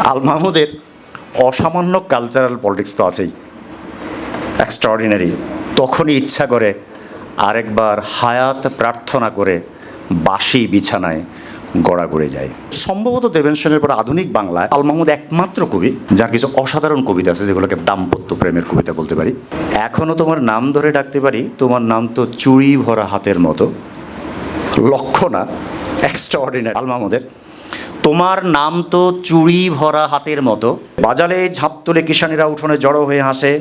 আল মাহমুদের অসামান্য cultural politics তো আছেই। এক্সট্রাঅর্ডিনারি তখনই ইচ্ছা করে আরেকবার হায়াত প্রার্থনা করে বাসি বিছানায় গড়া গড়াগড়ে যায়। সম্ভবত দেবেন সেনের পর আধুনিক বাংলায় আল মাহমুদ একমাত্র কবি, যার কিছু অসাধারণ কবিতা আছে, যেগুলোকে দাম্পত্য প্রেমের কবিতা বলতে পারি। এখনও তোমার নাম ধরে ডাকতে পারি, তোমার নাম তো চুড়ি ভরা হাতের মতো। লক্ষ্য না এক্সট্রা অর্ডিনারি আল মাহমুদের তোমার নাম তো চুড়ি ভরা হাতের মতো। বাজালে ঝাঁপ তুলে কিষানীরা উঠোনে জড়ো হয়ে হাসে,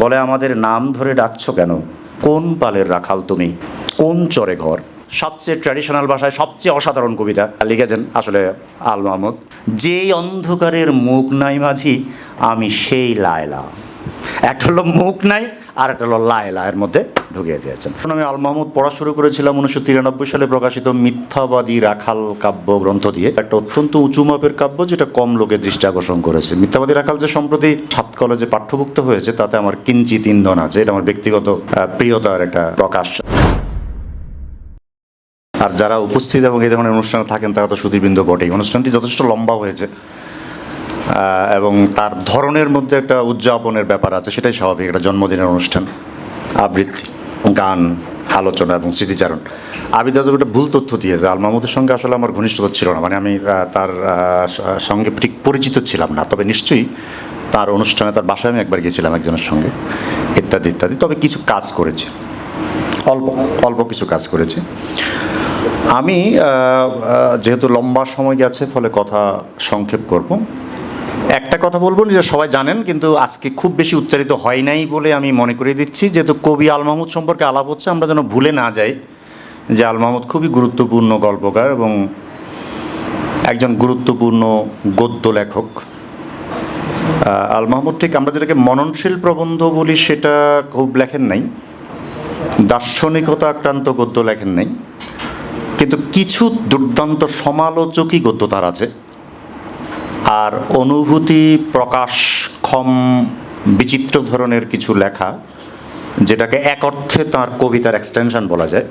বলে, আমাদের নাম ধরে ডাকছো কেন? কোন পালের রাখাল তুমি? কোন চরে ঘর? সবচেয়ে ট্র্যাডিশনাল ভাষায় সবচেয়ে অসাধারণ কবিতা লিখেছেন আসলে আল মাহমুদ, যেই অন্ধকারের মুখ নাই মাঝি, আমি সেই লায়লা। একটা হলো মুখ নাই, আর একটা হলো লায়লা, এর মধ্যে ঢুকিয়ে দিয়েছেন। আমি আল মাহমুদ, পড়া শুরু করেছিলাম উনিশশো তিরানব্বই সালে প্রকাশিত মিথ্যাবাদী রাখাল কাব্য গ্রন্থ দিয়ে। একটা অত্যন্ত উঁচু মাপের কাব্য যেটা কম লোকের দৃষ্টি আকর্ষণ করেছে। মিথ্যাবাদী রাখাল যে সম্প্রতি সাত কলেজে পাঠ্যভুক্ত হয়েছে, তাতে আমার কিঞ্চিত ইন্ধন আছে। এটা আমার ব্যক্তিগত প্রিয়তার একটা প্রকাশ। আর যারা উপস্থিত এবং এই ধরনের অনুষ্ঠানে থাকেন, তারা তো সুদীবৃন্দ বটেই। অনুষ্ঠানটি যথেষ্ট লম্বা হয়েছে এবং তার ধরনের মধ্যে একটা উদযাপনের ব্যাপার আছে, সেটাই স্বাভাবিক। একটা জন্মদিনের অনুষ্ঠান, আবৃত্তি। গান, আলোচনা এবং স্মৃতিচারণ। আবিদ আজব একটা ভুল তথ্য দিয়েছে। আল মাহমুদের সঙ্গে আসলে আমার ঘনিষ্ঠতা ছিল না। মানে আমি তার সঙ্গে ঠিক পরিচিত ছিলাম না। তবে নিশ্চয়ই তার অনুষ্ঠানে, তার বাসায় আমি একবার গিয়েছিলাম একজনের সঙ্গে। ইত্যাদি ইত্যাদি। তবে কিছু কাজ করেছে। অল্প অল্প কিছু কাজ করেছে। আমি যেহেতু লম্বা সময় গেছে, ফলে কথা সংক্ষেপ করব। একটা কথা বলব যে সবাই জানেন, কিন্তু আজকে খুব বেশি উচ্চারিত হয় নাই বলে আমি মনে করিয়ে দিচ্ছি। যেহেতু কবি আল মাহমুদ সম্পর্কে আলাপ হচ্ছে, আমরা যেন ভুলে না যাই যে আল মাহমুদ খুবই গুরুত্বপূর্ণ গল্পকার এবং একজন গুরুত্বপূর্ণ গদ্য লেখক। আল মাহমুদ ঠিক আমরা যেটাকে মননশীল প্রবন্ধ বলি, সেটা খুব লেখেন নাই। দার্শনিকতা আক্রান্ত গদ্য লেখেন নাই। কিন্তু কিছু দুর্দান্ত সমালোচকই গদ্য তার আছে। আর অনুভূতি প্রকাশক্ষম বিচিত্র ধরনের কিছু লেখা, যেটাকে এক অর্থে তার কবিতার এক্সটেনশন বলা যায়,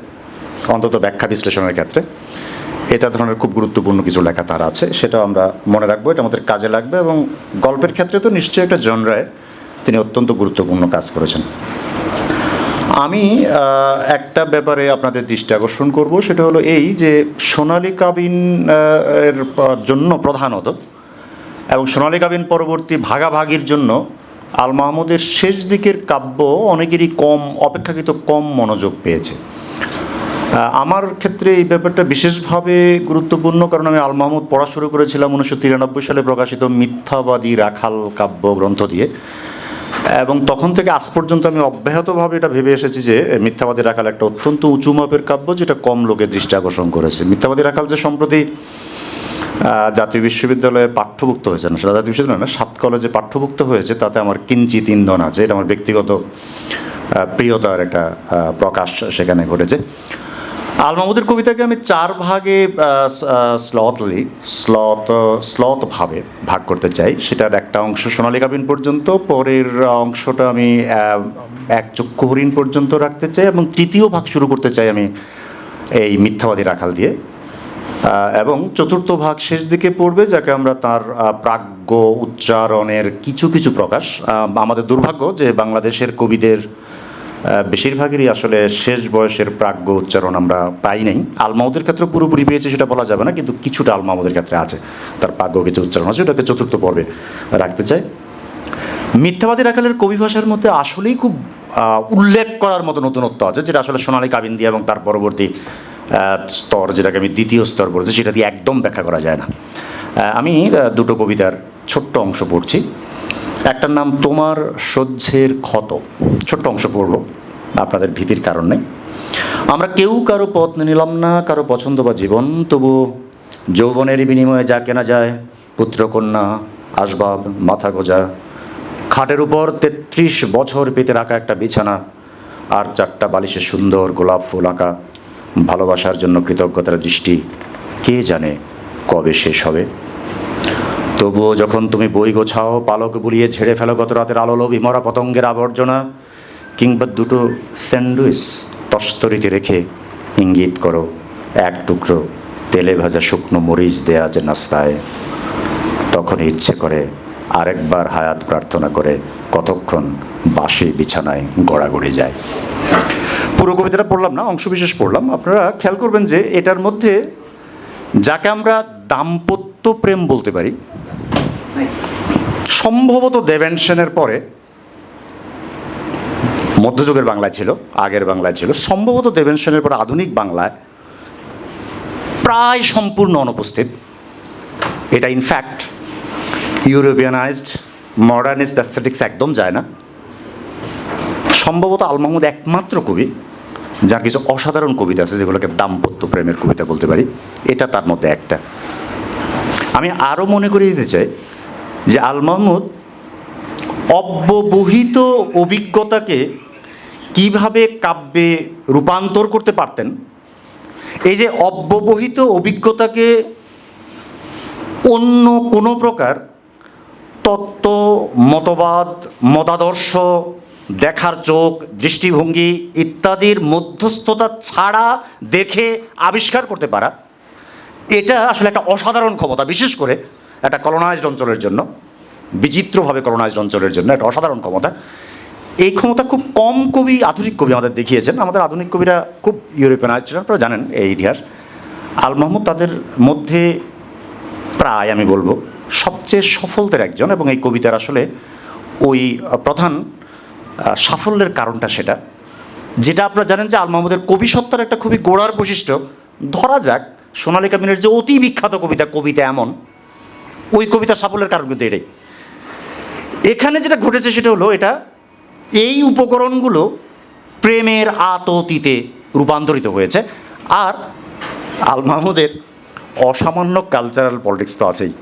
অন্তত ব্যাখ্যা বিশ্লেষণের ক্ষেত্রে। এটা ধরনের খুব গুরুত্বপূর্ণ কিছু লেখা তার আছে সেটা আমরা মনে রাখব, এটা আমাদের কাজে লাগবে এবং গল্পের ক্ষেত্রে তো নিশ্চয়ই একটা জনরায় তিনি অত্যন্ত গুরুত্বপূর্ণ কাজ করেছেন। আমি একটা ব্যাপারে আপনাদের দৃষ্টি আকর্ষণ করব, সেটা হলো এই যে সোনালী কাবিন এর জন্য প্রধানত এবং সোনালী কাবিন পরবর্তী ভাগাভাগির জন্য আল মাহমুদের শেষ দিকের কাব্য অনেকেরই কম, অপেক্ষাকৃত কম মনোযোগ পেয়েছে। আমার ক্ষেত্রে এই ব্যাপারটা বিশেষভাবে গুরুত্বপূর্ণ কারণ আমি আল মাহমুদ পড়া শুরু করেছিলাম উনিশশো তিরানব্বই সালে প্রকাশিত মিথ্যাবাদী রাখাল কাব্য গ্রন্থ দিয়ে। এবং তখন থেকে আজ পর্যন্ত আমি অব্যাহতভাবে এটা ভেবে এসেছি যে মিথ্যাবাদী রাখাল একটা অত্যন্ত উঁচু মাপের কাব্য, যেটা কম লোকের দৃষ্টি আকর্ষণ করেছে। মিথ্যাবাদী রাখাল যে সম্প্রতি জাতীয় বিশ্ববিদ্যালয়ে পাঠ্যভুক্ত হয়েছে না, সেটা জাতীয় বিশ্ববিদ্যালয় না, সাত কলেজে পাঠ্যভুক্ত হয়েছে, তাতে আমার কিঞ্চিত ইন্ধন আছে, এটা আমার ব্যক্তিগত প্রিয়তার একটা প্রকাশ সেখানে ঘটেছে। আল মাহমুদের কবিতাকে আমি চার ভাগে স্লথলি স্লথ স্লথ ভাবে ভাগ করতে চাই। সেটার একটা অংশ সোনালী কাবিন পর্যন্ত, পরের অংশটা আমি এক চক্ষু হরিণ পর্যন্ত রাখতে চাই এবং তৃতীয় ভাগ শুরু করতে চাই আমি এই মিথ্যাবাদী রাখাল দিয়ে। এবং চতুর্থ ভাগ শেষ দিকে পড়বে, যাকে আমরা তার প্রাজ্ঞ উচ্চারণের কিছু কিছু প্রকাশ। আমাদের দুর্ভাগ্য যে বাংলাদেশের কবিদের বেশিরভাগেরই আসলে শেষ বয়সের প্রাজ্ঞ উচ্চারণ আমরা পাই নাই। আলমাউদের ক্ষেত্রে পুরোপুরি পেয়েছে সেটা বলা যাবে না, কিন্তু কিছুটা আলমাউদের ক্ষেত্রে আছে। তার প্রাজ্ঞ কিছু উচ্চারণ আছে, ওটাকে চতুর্থ পর্বে রাখতে চাই। মিথ্যাবাদী রাখালের কবি ভাষার মধ্যে আসলেই খুব উল্লেখ করার মতো নতুনত্ব আছে, যেটা আসলে সোনালী কাবিন দিয়ে এবং তার পরবর্তী স্তর যেটাকে আমি দ্বিতীয় স্তর বলছি, সেটা দিয়ে একদম ব্যাখ্যা করা যায় না। আমি দুটো কবিতার ছোট্ট অংশ পড়ছি। একটার নাম, তোমার সহ্যের ক্ষত ছোট্ট অংশ পড়ব, আপনাদের ভীতির কারণ নেই। আমরা কেউ কারও পথ নিলাম না, কারও পছন্দ বা জীবন, তবু যৌবনের বিনিময়ে যা কেনা যায়, পুত্রকন্যা, আসবাব, মাথা গোজা, খাটের উপর তেত্রিশ বছর পেতে রাখা একটা বিছানা, আর চারটা বালিশের সুন্দর গোলাপ ফুল আঁকা। ভালোবাসার জন্য কৃতজ্ঞতার দৃষ্টি কে জানে কবে শেষ হবে? তবুও যখন তুমি বই গোছাও, পালক বুলিয়ে ঝেড়ে ফেলো গত রাতের আলো লোভী মরা পতঙ্গের আবর্জনা, কিংবা দুটো স্যান্ডউইচ তস্তরিতে রেখে ইঙ্গিত করো, এক টুকরো তেলে ভাজা শুকনো মরিচ দেয়া আছে নাস্তায়। তখন ইচ্ছে করে আরেকবার হায়াত প্রার্থনা করে কতক্ষণ বাসে বিছানায় গড়াগড়ি যায়। পুরো কবিতাটা পড়লাম না, অংশবিশেষ পড়লাম। আপনারা খেয়াল করবেন যে এটার মধ্যে যাকে আমরা দাম্পত্য প্রেম বলতে পারি, সম্ভবত দেবেন সেনের পরে মধ্যযুগের বাংলায় ছিল, আগের বাংলায় ছিল, সম্ভবত দেবেন সেনের পরে আধুনিক বাংলায় প্রায় সম্পূর্ণ অনুপস্থিত। এটা ইনফ্যাক্ট ইউরোপিয়ানাইজড মডার্নিস্ট অ্যাস্থেটিক্স একদম যায় না। সম্ভবত আল মাহমুদ একমাত্র কবি যার কিছু অসাধারণ কবিতা আছে, যেগুলোকে দাম্পত্য প্রেমের কবিতা বলতে পারি, এটা তার মধ্যে একটা। আমি আরও মনে করিয়ে দিতে চাই যে আল মাহমুদ অব্যবহিত অভিজ্ঞতাকে কীভাবে কাব্যে রূপান্তর করতে পারতেন, এই যে অব্যবহিত অভিজ্ঞতাকে অন্য কোনো প্রকার তত্ত্ব, মতবাদ, মতাদর্শ দেখার চোখ, দৃষ্টিভঙ্গি ইত্যাদির মধ্যস্থতা ছাড়া দেখে আবিষ্কার করতে পারা। এটা আসলে একটা অসাধারণ ক্ষমতা, বিশেষ করে একটা কলোনাইজড অঞ্চলের জন্য, বিচিত্রভাবে কলোনাইজড অঞ্চলের জন্য একটা অসাধারণ ক্ষমতা। এই ক্ষমতা খুব কম কবি, আধুনিক কবি আমাদের দেখিয়েছেন। আমাদের আধুনিক কবিরা খুব ইউরোপিয়ানাইজ ছিলেন, আপনারা জানেন এই ইতিহাস। আল মাহমুদ তাদের মধ্যে প্রায়, আমি বলব, সবচেয়ে সফলদের একজন এবং এই কবিতার আসলে ওই প্রধান সাফল্যের কারণটা সেটা। যেটা আপনারা জানেন যে আল মাহমুদের কবি সত্তার একটা খুবই গোড়ার বৈশিষ্ট্য। ধরা যাক, সোনালী কামিনের যে অতি বিখ্যাত কবিতা কবিতা এমন, ওই কবিতার সাফল্যের কারণ কিন্তু এটাই। এখানে যেটা ঘটেছে সেটা হলো এটা, এই উপকরণগুলো প্রেমের আততিতে রূপান্তরিত হয়েছে। আর আল মাহমুদের অসামান্য কালচারাল পলিটিক্স তো আছেই।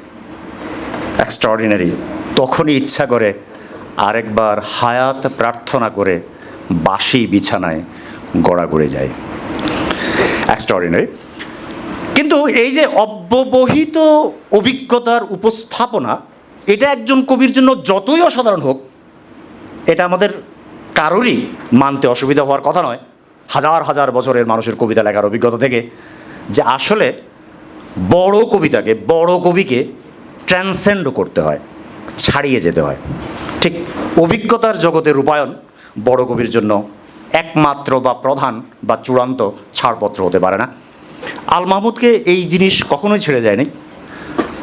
এক্সট্রাঅর্ডিনারি তখনই ইচ্ছা করে আরেকবার হায়াত প্রার্থনা করে বাসি বিছানায় গড়া গড়াগড়ে যায়। এক্সট্রাঅর্ডিনারি কিন্তু এই যে অব্যবহিত অভিজ্ঞতার উপস্থাপনা, এটা একজন কবির জন্য যতই অসাধারণ হোক, এটা আমাদের কারোরই মানতে অসুবিধা হওয়ার কথা নয়। হাজার হাজার বছরের মানুষের কবিতা লেখার অভিজ্ঞতা থেকে যে আসলে বড় কবিতাকে, বড় কবিকে ট্রান্সেন্ড করতে হয়। ছাড়িয়ে যেতে হয়। ঠিক অভিজ্ঞতার জগতে রূপায়ণ বড় কবির জন্য একমাত্র বা প্রধান বা চূড়ান্ত ছাড়পত্র হতে পারে না। আল মাহমুদকে এই জিনিস কখনোই ছেড়ে যায়নি।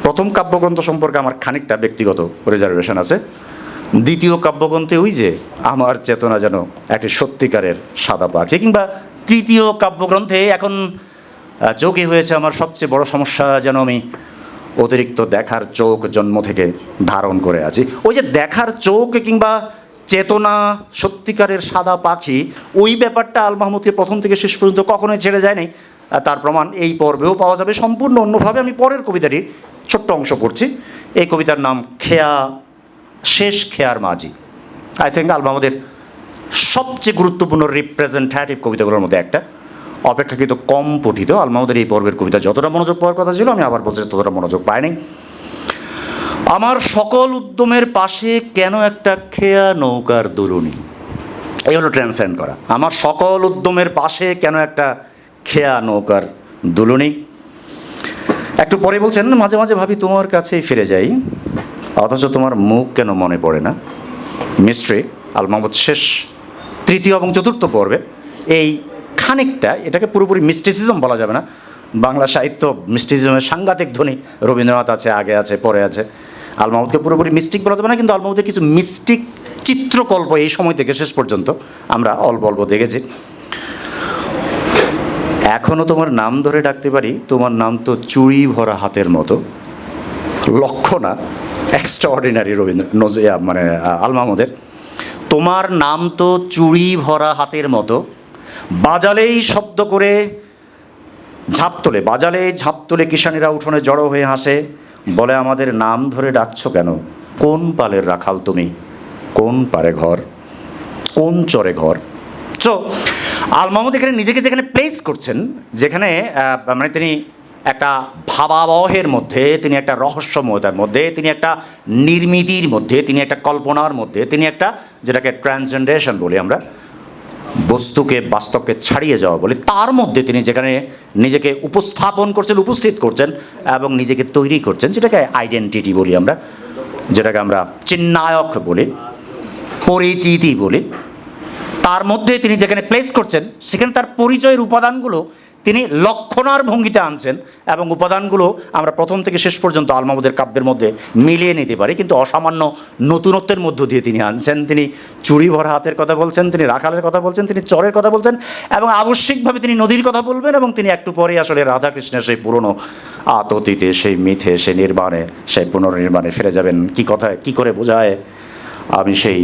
প্রথম কাব্যগ্রন্থ সম্পর্কে আমার খানিকটা ব্যক্তিগত রিজার্ভেশন আছে। দ্বিতীয় কাব্যগ্রন্থে ওই যে আমার চেতনা যেন একটি সত্যিকারের সাদা পাখি কিংবা তৃতীয় কাব্যগ্রন্থে এখন যোগে হয়েছে আমার সবচেয়ে বড় সমস্যা যেন আমি অতিরিক্ত দেখার চোখ জন্ম থেকে ধারণ করে আছি। ওই যে দেখার চোখ কিংবা চেতনা, সত্যিকারের সাদা পাখি, ওই ব্যাপারটা আল মাহমুদকে প্রথম থেকে শেষ পর্যন্ত কখনোই ছেড়ে যায়নি। তার প্রমাণ এই পর্বেও পাওয়া যাবে। সম্পূর্ণ অন্যভাবে আমি পরের কবিতাটি ছোট্ট অংশ পড়ছি। এই কবিতার নাম খেয়া, শেষ খেয়ার মাঝি। আই থিঙ্ক আল মাহমুদের সবচেয়ে গুরুত্বপূর্ণ রিপ্রেজেন্টেটিভ কবিতাগুলোর মধ্যে একটা। অপেক্ষাকৃত কম পঠিত। আল মাহমুদের এই পর্বের কবিতা যতটা মনোযোগ পাওয়ার কথা ছিল, আমি আবার বলছি ততটা মনোযোগ পাইনি। আমার সকল উদ্যমের পাশে কেন একটা খেয়া নৌকার দুলুনি? এই হলো ট্রান্সেন্ড করা। আমার সকল উদ্যমের পাশে কেন একটা খেয়া নৌকার দুলুনি? একটু পরে বলছেন, মাঝে মাঝে ভাবি তোমার কাছেই ফিরে যাই, অথচ তোমার মুখ কেন মনে পড়ে না? মিস্ট্রি আল শেষ তৃতীয় এবং চতুর্থ পর্বে এই খানিকটা এটাকে পুরোপুরি মিস্টিসিজম বলা যাবে না। বাংলা সাহিত্য মিস্টিসিজমের সাংঘাতিক ধ্বনি রবীন্দ্রনাথ আছে আগে আছে পরে আছে। আল মাহমুদকে পুরোপুরি মিস্টিক বলা যাবে না কিন্তু আল মাহমুদের কিছু মিস্টিক চিত্রকল্প এই সময় থেকে শেষ পর্যন্ত আমরা অল্প অল্প দেখেছি। এখনও তোমার নাম ধরে ডাকতে পারি তোমার নাম তো চুড়ি ভরা হাতের মতো। লক্ষ্য না এক্সট্রা অর্ডিনারি রবীন্দ্র মানে আহ, আল মাহমুদের তোমার নাম তো চুড়ি ভরা হাতের মতো। বাজালেই শব্দ করে ঝাঁপ তোলে, বাজালে ঝাঁপ তোলে কিষানীরা উঠোনে জড়ো হয়ে হাসে। বলে, আমাদের নাম ধরে ডাকছো কেন? কোন পালের রাখাল তুমি? কোন পারে ঘর? কোন চরে ঘর? সো আল মাহমুদ এখানে নিজেকে যেখানে প্লেস করছেন, যেখানে মানে তিনি একটা ভাবাবহের মধ্যে, তিনি একটা রহস্যময়তার মধ্যে, তিনি একটা নির্মিতির মধ্যে, তিনি একটা কল্পনার মধ্যে, তিনি একটা যেটাকে ট্রান্সজেন্ডেশন বলি আমরা বস্তুকে, বাস্তবকে ছাড়িয়ে যাওয়া বলে তার মধ্যে তিনি যেখানে নিজেকে উপস্থাপন করছেন, উপস্থিত করছেন এবং নিজেকে তৈরি করছেন, যেটাকে আইডেন্টিটি বলি আমরা, যেটাকে আমরা চিন্নায়ক বলি, পরিচিতি বলি। তার মধ্যে তিনি যেখানে প্লেস করছেন, সেখানে তার পরিচয়ের উপাদানগুলো তিনি লক্ষণার ভঙ্গিতে আনছেন এবং উপাদানগুলো আমরা প্রথম থেকে শেষ পর্যন্ত আলমামুদের কাব্যের মধ্যে মিলিয়ে নিতে পারি, কিন্তু অসামান্য নতুনত্বের মধ্য দিয়ে তিনি আনছেন। তিনি চুরি ভরা হাতের কথা বলছেন, তিনি রাখালের কথা বলছেন, তিনি চরের কথা বলছেন এবং আবশ্যিকভাবে তিনি নদীর কথা বলবেন এবং তিনি একটু পরে আসলে রাধাকৃষ্ণের সেই পুরনো আততীতে, সেই মিথে, সেই নির্মাণে সেই পুনর্নির্মাণে ফিরে যাবেন। কি কথায়, কি করে বোঝায়? আমি সেই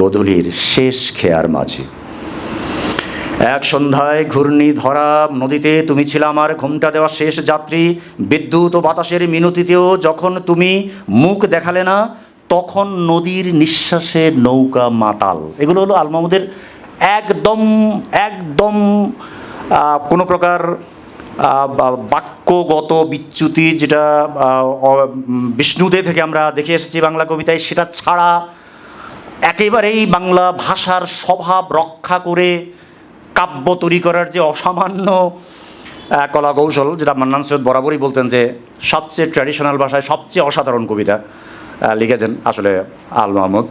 গোধূলির শেষ খেয়ার মাঝে এক সন্ধ্যায় ঘূর্ণি ধরা নদীতে তুমি ছিল আমার ঘুমটা দেওয়া শেষ যাত্রী। বিদ্যুৎ ও বাতাসের মিনতিতেও যখন তুমি মুখ দেখালে না, তখন নদীর নিঃশ্বাসে নৌকা মাতাল। এগুলো হলো আলমামুদের একদম একদম কোনো প্রকার বাক্যগত বিচ্যুতি যেটা বিষ্ণুদে থেকে আমরা দেখে এসেছি বাংলা কবিতায়, সেটা ছাড়া একেবারেই বাংলা ভাষার স্বভাব রক্ষা করে কাব্য তৈরি করার যে অসামান্য কলা কৌশল যেটা মান্নান সৈয়দ বরাবরই বলতেন যে সবচেয়ে ট্র্যাডিশনাল ভাষায় সবচেয়ে অসাধারণ কবিতা লিখেছেন আসলে আল মাহমুদ।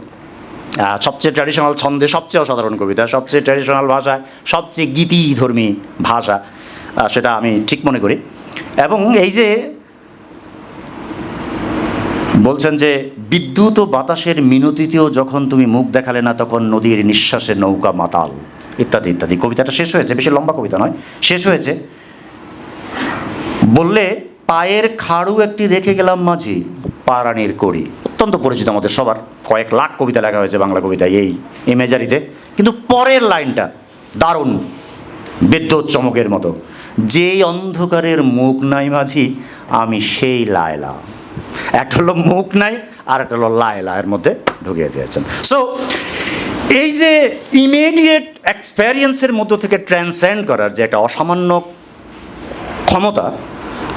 সবচেয়ে ট্র্যাডিশনাল ছন্দে সবচেয়ে অসাধারণ কবিতা, সবচেয়ে ট্র্যাডিশনাল ভাষায় সবচেয়ে গীতিধর্মী ভাষা সেটা আমি ঠিক মনে করি। এবং এই যে বলছেন যে বিদ্যুৎ ও বাতাসের মিনতিতেও যখন তুমি মুখ দেখালে না, তখন নদীর নিঃশ্বাসে নৌকা মাতাল। ইত্যাদি ইত্যাদি। কবিতাটা শেষ হয়েছে, বেশি লম্বা কবিতা নয়, শেষ হয়েছে। বললে, পায়ের খাড়ু একটি রেখে গেলাম মাঝি পারানির করি অত্যন্ত পরিচিত আমাদের সবার, কয়েক লাখ কবিতা লেখা হয়েছে বাংলা কবিতায় এই ইমেজারিতে কিন্তু পরের লাইনটা, দারুণ, বিদ্যুৎ চমকের মতো। যেই অন্ধকারের মুখ নাই মাঝি, আমি সেই লায়লা। একটা হলো মুখ নাই, আর একটা হলো লায়লা, এর মধ্যে ঢুকিয়ে দিয়েছেন। সো এই যে ইমিডিয়েট এক্সপেরিয়েন্সের মধ্য থেকে ট্রান্সেন্ড করার যে একটা অসামান্য ক্ষমতা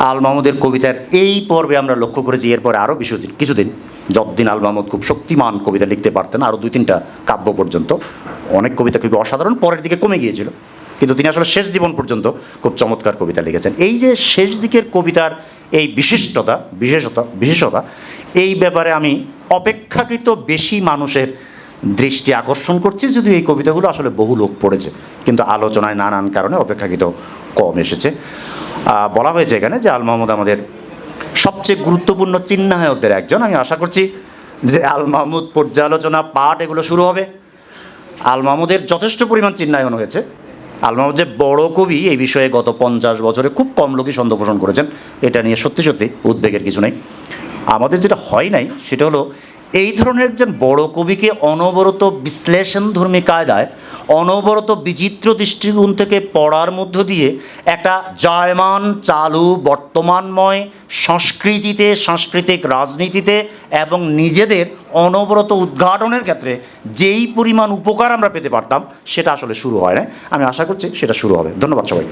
আল মাহমুদের কবিতার এই পর্বে আমরা লক্ষ্য করেছি, এরপরে আরও কিছুদিন কিছুদিন, যতদিন আল মাহমুদ খুব শক্তিমান কবিতা লিখতে পারতেন আরও দুই তিনটা কাব্য পর্যন্ত। অনেক কবিতা খুবই অসাধারণ, পরের দিকে কমে গিয়েছিল, কিন্তু তিনি আসলে শেষ জীবন পর্যন্ত খুব চমৎকার কবিতা লিখেছেন। এই যে শেষ দিকের কবিতার এই বিশিষ্টতা, বিশেষতা বিশেষতা, এই ব্যাপারে আমি অপেক্ষাকৃত বেশি মানুষের দৃষ্টি আকর্ষণ করছি, যদিও এই কবিতাগুলো আসলে বহু লোক পড়েছে, কিন্তু আলোচনায় নানান কারণে অপেক্ষাকৃত কম এসেছে। বলা হয়েছে এখানে যে আল মাহমুদ আমাদের সবচেয়ে গুরুত্বপূর্ণ চিহ্নায়কদের একজন। আমি আশা করছি যে আল মাহমুদ পর্যালোচনা পাঠ এগুলো শুরু হবে। আল মাহমুদের যথেষ্ট পরিমাণ চিহ্নায়ন হয়েছে। আল মাহমুদ যে বড় কবি, এই বিষয়ে গত পঞ্চাশ বছরে খুব কম লোকই সন্দেহ পোষণ করেছেন। এটা নিয়ে সত্যি সত্যি উদ্বেগের কিছু নেই। আমাদের যেটা হয় নাই, সেটা হলো এই ধরনের একজন বড় কবিকে অনবরত বিশ্লেষণধর্মী কায়দায়, অনবরত বিচিত্র দৃষ্টিকোণ থেকে পড়ার মধ্য দিয়ে একটা জায়মান, চালু, বর্তমানময় সংস্কৃতিতে, সাংস্কৃতিক রাজনীতিতে এবং নিজেদের অনবরত উদ্ঘাটনের ক্ষেত্রে যেই পরিমাণ উপকার আমরা পেতে পারতাম, সেটা আসলে শুরু হয় না আমি আশা করছি সেটা শুরু হবে। ধন্যবাদ সবাই